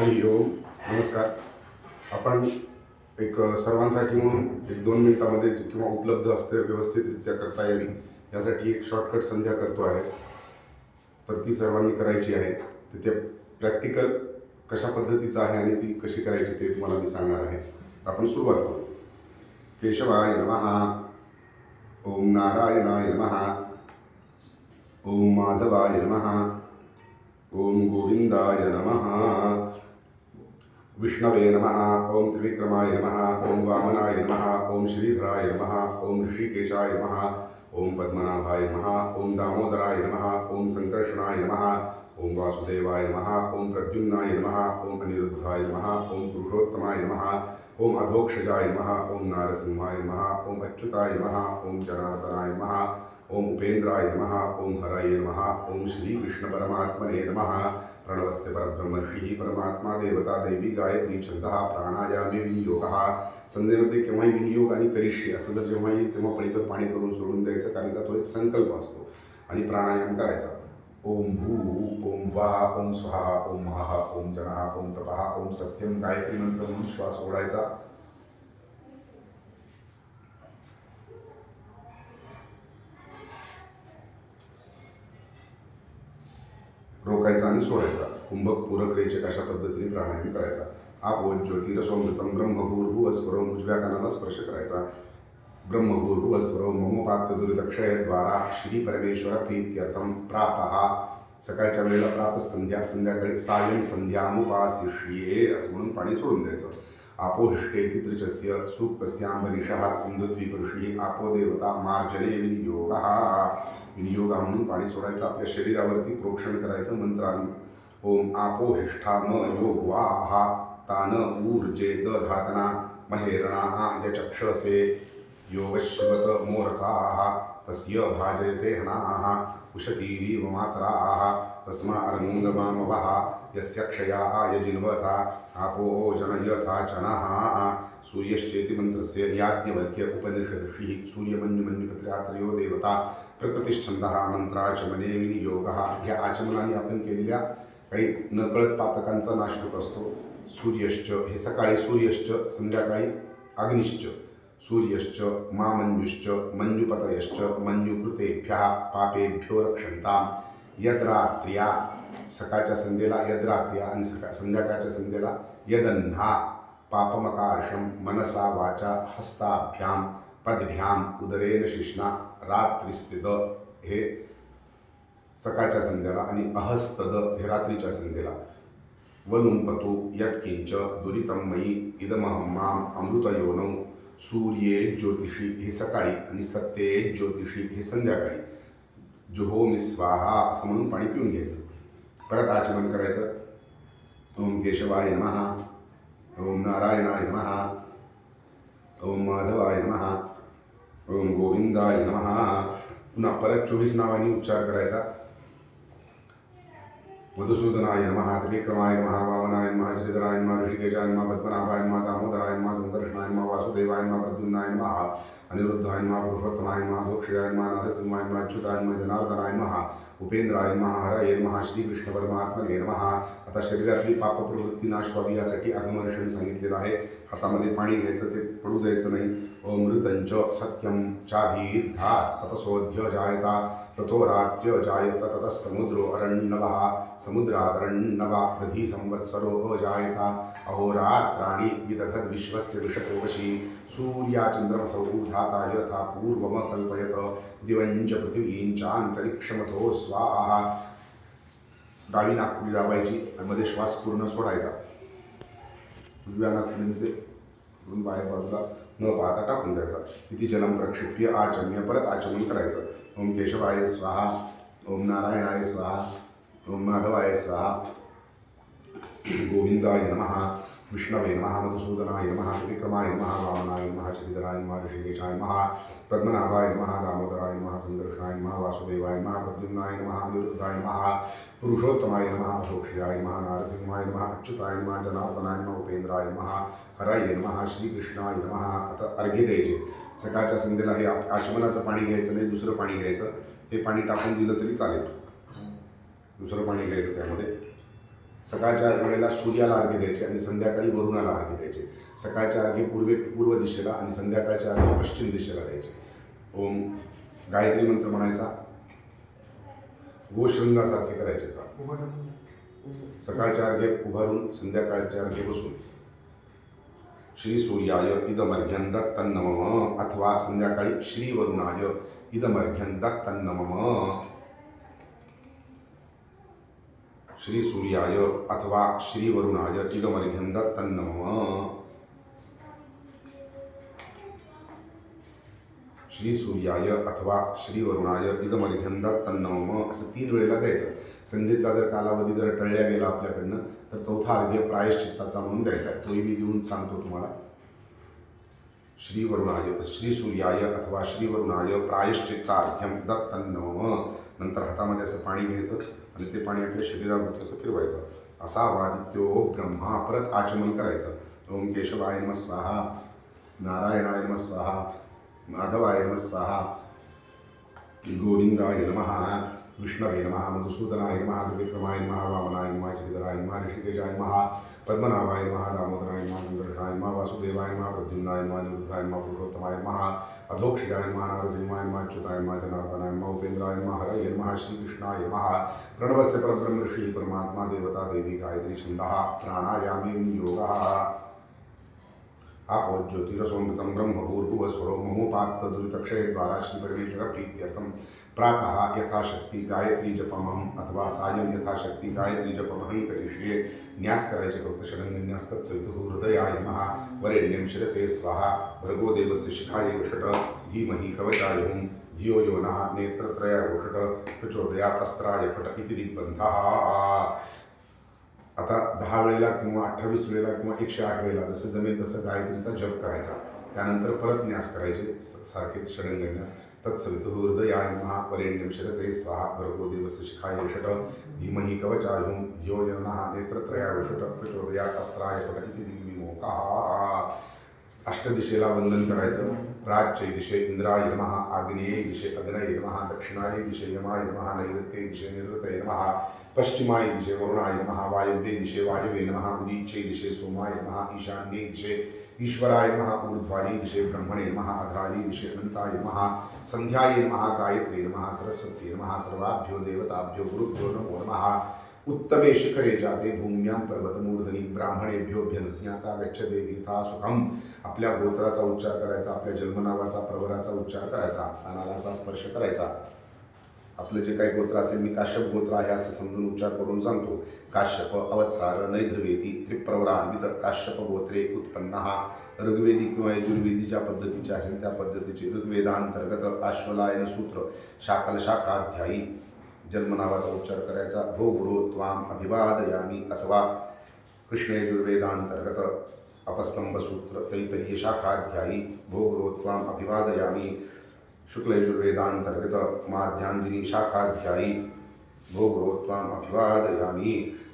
हरी ओम नमस्कार. आपण एक सर्वांसाठी म्हणून एक दोन मिनिटामध्ये किंवा उपलब्ध असते व्यवस्थितरित्या करता यावी. यासाठी एक शॉर्टकट संध्या करतो आहे. तर ती सर्वांनी करायची आहे. तर ते प्रॅक्टिकल कशा पद्धतीचं आहे आणि ती कशी करायची ते तुम्हाला मी सांगणार आहे. आपण सुरुवात करू. केशवाय नमः. ओम नारायणाय नमः. ओम माधवाय नमः. ओम गोविंदाय नमहा विष्णवे नमः ओम त्रिविक्रमाय नमः ओम वामनाय नमः ओम श्रीधराय नमः ओम ऋषिकेशाय नमः ॐ पद्मनाभाय नमः ओम दामोदराय नमः ओम संकर्षणाय नमः ॐ वासुदेवाय नमः ओम प्रद्युम्नाय नमः ओम अनिरुद्धाय नमः ओम पुरुषोत्तमाय नमः ओं अधोक्षजाय नमः ओं नारसिंहाय नमः ओं अच्युताय नमः ओम जनार्दनाय नमः ओम उपेन्द्राय नमः ओं हराय नमः ॐ श्रीकृष्णपरमात्मने नमः प्रणवस्ते परब्रह्मर्षी परमात्मा देवता दैवी गायत्री छंदः प्राणायामे विनियोगः। संध्येमध्ये केव्हाही विनियोग आणि करिष्य। असं जर जेव्हा येईल तेव्हा पलीकडे पाणी करून सोडून द्यायचं कारण का तो एक संकल्प असतो आणि प्राणायाम करायचा. ओम भू ओम वा ओम स्वाहा ओम महा ओम जनः ओम तपहा ओम सत्यम गायत्री मंत्र म्हणून श्वास ओढायचा रोकायचा आणि सोडायचा. कुंभक पूरक रेचक अशा पद्धतीने प्राणायाम करायचा. आप ज्योतिरसोमृतम ब्रह्मभूर्भू स्वरम उजव्या कानाला स्पर्श करायचा. ब्रह्मभूर्भुव स्वरम ममोपात्त दुर्दक्षयद्वारा श्री परमेश्वर प्रीत्यर्थम प्रातः. सकाळच्या वेळेला प्रातः संध्या संध्याकाळी सायं संध्यामुपासिष्ये असं म्हणून पाणी सोडून द्यायचं. आपोहिष्टे सूक्तस्यां सूक्तस्यांबरीषः सिंधुद्वीपऋषी आपो देवता मार्जने विनियोग। विनियोग म्हणून पाणी सोडायचं आपल्या शरीरावरती प्रोक्षण करायचं मंत्राने. ओम आपोहिष्ठा म योग वाहा तान ऊर्जे द धातना महेरणा यचक्षसे। योगश्वत मोरसाः तस्य भाजयते हनाः उशतीरीव मातराः तस्मा अर्मुङ्गमामवः यस्य क्षयाः यजिन्वता आपो जनयथा चनः। सूर्यश्चेति मन्त्रस्य याज्ञवल्क्य उपनिषदृषिः सूर्यमन्युमन्युपत्र्यात्रयो देवता प्रकृतिश्छंदः मंत्राचमने विनियोगः। ह्या आचमनाने आपण केलेल्या काही नकळत पातकांचा नाश होत असतो सूर्यश्च हे सकाळी सूर्यश्च संध्याकाळी अग्निश्च। सूर्यश्च मामन्युश्च मन्युपतयश्च मन्युकृतेभ्यः पापेभ्यो रक्षन्तां यद्रात्र्या सकाळच्या संध्येला यद्रात्या आणि सकाळ संध्याकाळच्या संध्येला यदन्हा. पापमकार्षं मनसा वाचा हस्ताभ्यां पदभ्याम उदरेन शिष्णा रात्रिस्तिद हे सकाळच्या संध्याला आणि अहस्तद हे रात्रीच्या संध्येला. वलुंपतु यत्किंच दुरितम मयी इदमहम माम अमृतयोनौ. सूर्ये ज्योतिषी हे सकाळी आणि सत्ये ज्योतिषी हे संध्याकाळी. जुहोमी स्वाहा असं म्हणून पाणी पिऊन घ्यायचं. परत आचमन करायचं. ओम केशवाय महा ओम नारायणाय महा ओम माधवाय महा ओम गोविंदाय महा पुन्हा परत चोवीस नावांनी उच्चार करायचा. मधुसूदनाय महा त्रिविक्रमाय महा वामनाय महा श्रीधराय महा ऋषिकेशाय महा पद्मनाभाय महा दामोदराय महा संकर्षणाय महा वासुदेवाय महा प्रद्युम्नाय महा अनिरुद्धाय महा पुरुषोत्तमाय महा दोक्षयाय महा नारसिंहाय महा अच्युताय महा जनार्दनाय महा उपेंद्राय नमः हरये श्री श्रीकृष्ण परमात्मने नमः. आता शरीरातली पापप्रवृत्ती नाश व्हावी यासाठी आगमर्षण सांगितलेलं आहे. हातामध्ये पाणी घ्यायचं ते पडू द्यायचं नाही. अमृतंच सत्यम धा तपसोध्य जायता ततो रात्र्य जायत ततः समुद्रो अरण्यवहा समुद्रादरण्यवा दधी संवत्सरो अजायता अहोरात्राणि विदधद् विश्वस्य विषतोवशी सूर्याचन्द्रमसौ धाता यथा पूर्वमकल्पयत। दिवञ्च पृथिवीञ्चान्तरिक्षमतो स्वाहा। डावी नागपुरी दाबायची आणि मध्ये श्वास पूर्ण सोडायचा। उजव्या नागपुरीमध्ये बाहेर बाजूला न पाहता टाकून द्यायचा। किती जन्म प्रक्षिप्य आचम्य परत आचमन करायचं। ओम केशवाय स्वाहा ओम नारायणाय स्वाहा। माधवाय स्वाहा गोविंदाय नमः विष्णवे नमः मधुसूदनाय नमः विक्रमाय नमः वामनाय नमः श्रीधराय नमः ऋषिकेशाय नमः पद्मनाभाय नमः दामोदराय नमः संकर्षणाय नमः वासुदेवाय नमः प्रद्युम्नाय नमः अनिरुद्धाय नमः पुरुषोत्तमाय नमः अशोक्षिराय नमः नारसिंहाय नमः अच्युताय नमः जनार्दनाय नमः उपेंद्राय नमः हराय नमः श्रीकृष्णाय नमः। आता अर्घ्य द्यायचे. सकाळच्या संध्येला हे आश्वनाचं आचमनाचं पाणी घ्यायचं नाही दुसरं पाणी घ्यायचं. हे पाणी टाकून दिलं तरी चालेल. दुसरं पाणी घ्यायचं त्यामध्ये. सकाळच्या वेळेला सूर्याला अर्घ्य द्यायचे आणि संध्याकाळी वरुणाला अर्घ्य द्यायचे. सकाळच्या अर्घ्य पूर्वे पूर्व दिशेला आणि संध्याकाळच्या अर्घ्य पश्चिम दिशेला द्यायचे. ओम गायत्री मंत्र म्हणायचा. गोशृंगासारखे करायचे का? सकाळच्या अर्घे उभारून संध्याकाळच्या अर्घे बसून. श्री सूर्याय इदमर्घ्यं दत्तन्नमम अथवा संध्याकाळी श्री वरुणाय इदमर्घ्यं दत्तन्नमम श्री सूर्याय अथवा श्री वरुणाय इदमर्घ्यं दत्तन्नमम श्री सूर्याय अथवा श्री वरुणाय इदमर्घ्यं तन्नम असं तीन वेळेला द्यायचं. संधीचा जर कालावधी जर टळल्या गेला आपल्याकडनं तर चौथा अर्घ्य प्रायश्चित्ताचा म्हणून द्यायचा. तोही मी देऊन सांगतो तुम्हाला. श्री वरुणाय श्री सूर्याय अथवा श्री वरुणाय प्रायश्चित्तार्घ्यम दत्तन्नम नंतर हातामध्ये असं पाणी घ्यायचं. आणि ते पाणी आपल्या शरीराभोवती असं फिरवायचं. असा वादित्यो ब्रह्मा परत आचमन करायचं. ओम केशवाय नम स्वाहा नारायणाय नम स्वाहा माधवाय नम स्वाहा गोविंदाय नमः विष्णवे नमः मधुसूदनाय नमः त्रिविक्रमाय नमः वामनाय नमः चरितराय नमः ऋषिकेशाय नमः पद्मनाभाय नमः दामोदराय नमः नमः वासुदेवाय नमः प्रद्युम्नाय नमः निरुद्धाय नमः पुरुषोत्तमाय नमः अधोक्षिराय नमः नारसिंहाय नमः अच्युताय नमः जनार्दनाय नमः उपेन्द्राय नमः हरये नमः श्रीकृष्णाय नमः प्रणवस्य परब्रह्म ऋषिः परमात्मा देवता देवी गायत्री छन्दः योगः आपो ज्योतिरसोमृतं श्रीपरमेश्वरप्रीत्यर्थं प्रातः यथाशक्ती गायत्री जपमहम अथवा सायं यथाशक्ती गायत्री जपमहं करिष्ये न्यास करायचे फक्त षडंगिन्यास्तत्सवितुः हृदयाय महा वरेण्यं शिरसे स्वाहा। भर्गोदेवस्य शिखाय धीमहि कवचाय हुं धियो यो नः। नेत्रत्रय वषट। प्रचोदयात् अस्त्राय पट इति दिग्बन्धः। आता दहा वेळेला किंवा अठ्ठावीस वेळेला किंवा एकशे आठ वेळेला जसं जमेल तसं गायत्रीचा जप करायचा. त्यानंतर परत न्यास करायचे स- सारखेच षडंगन्यास हृदयाय नमः वरेण्यं शिरसे स्वाहा भर्गो देवस्य शिखाय वषट। धीमहि कवचायुं धियो यो नः नेत्रत्रयाय प्रचोदयात् अस्त्राय पट इति दिग्विमोकाः अष्टदिशेला वंदन करायचं। प्राच्यै दिशे इंद्राय नमः। आग्नेये दिशे अग्नय नमः। दक्षिणाय दिशे यमाय नमः। नैऋत्ये दिशे निवृत्तये नमः। पश्चिमाय दिशे वरुणाय नमः। वायव्ये दिशे वायवे नमः। उदीच्यै दिशे सोमाय नमः। ईशान्ये दिशे ईश्वराय नमः ऊर्ध्वायै दिशे ब्रह्मणे नमः अध्रायै दिशे अनंताय नमः सन्ध्यायै नमः गायत्री नमः सरस्वती नमः सर्वाभ्यो देवताभ्यो गुरुभ्यो नमो नमः। उत्तमे शिखरे जाते भूम्यां पर्वतमूर्धनी ब्राह्मणेभ्योऽभ्यनुज्ञाता गच्छ देवीता सुखम आपल्या गोत्राचा उच्चार करायचा आपल्या जन्मनावाचा प्रवराचा उच्चार करायचा कानाला असा स्पर्श करायचा। आपलं जे काही गोत्र असेल मी काश्यप गोत्र आहे असं समजून उच्चार करून सांगतो. काश्यप अवत्सार नैद्रवेदी त्रिप्रवरान्वित काश्यप गोत्रे उत्पन्न। ऋग्वेदी किंवा यजुर्वेदी ज्या पद्धतीचे असेल त्या पद्धतीचे ऋग्वेदांतर्गत आश्वलायन सूत्र शाकल शाखाध्यायी जन्मनावाचा उच्चार करायचा. भो गुरु त्वाम अभिवादयामी अथवा कृष्ण यजुर्वेदांतर्गत अपस्तंभ सूत्र तैतरीय शाखाध्यायी भो गुरु त्वाम अभिवादयामी। शुक्ल यजुर्वेदांतर्गत माध्यांदिनी शाखाध्यायी भो गुरु त्वाम अभिवादयामी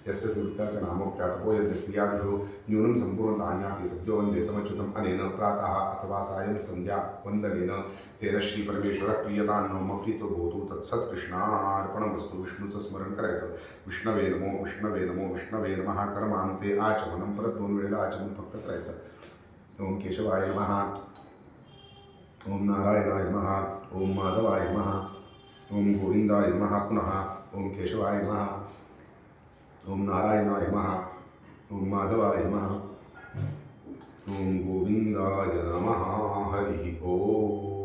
यस्य सिद्धाच नामोक्त्यातपोयक्रियादिषु न्यूनं सम्पूर्णतान्याति सद्यो वन्देतमच्युतम् अनेन प्रातः अथवा सायं सन्ध्या वन्दनेन। तेन श्रीपरमेश्वरः प्रियतान्नो मम प्रीतो भवतु तत्सत्कृष्णार्पणमस्तु विष्णूचं स्मरण करायचं विष्णवे नमो विष्णवे नमो विष्णवे नमः। कर्मान्ते आचमनं परत दोन वेळेला आचमन फक्त करायचं ओम केशवाय नमः। ओम नारायणाय नमः। ओम माधवाय नमः। ओम गोविंदाय नमः। पुनः ओम केशवाय महा ओम नारायणाय महा ओम माधवाय महा ओम गोविंदाय नमः हरिः ओम।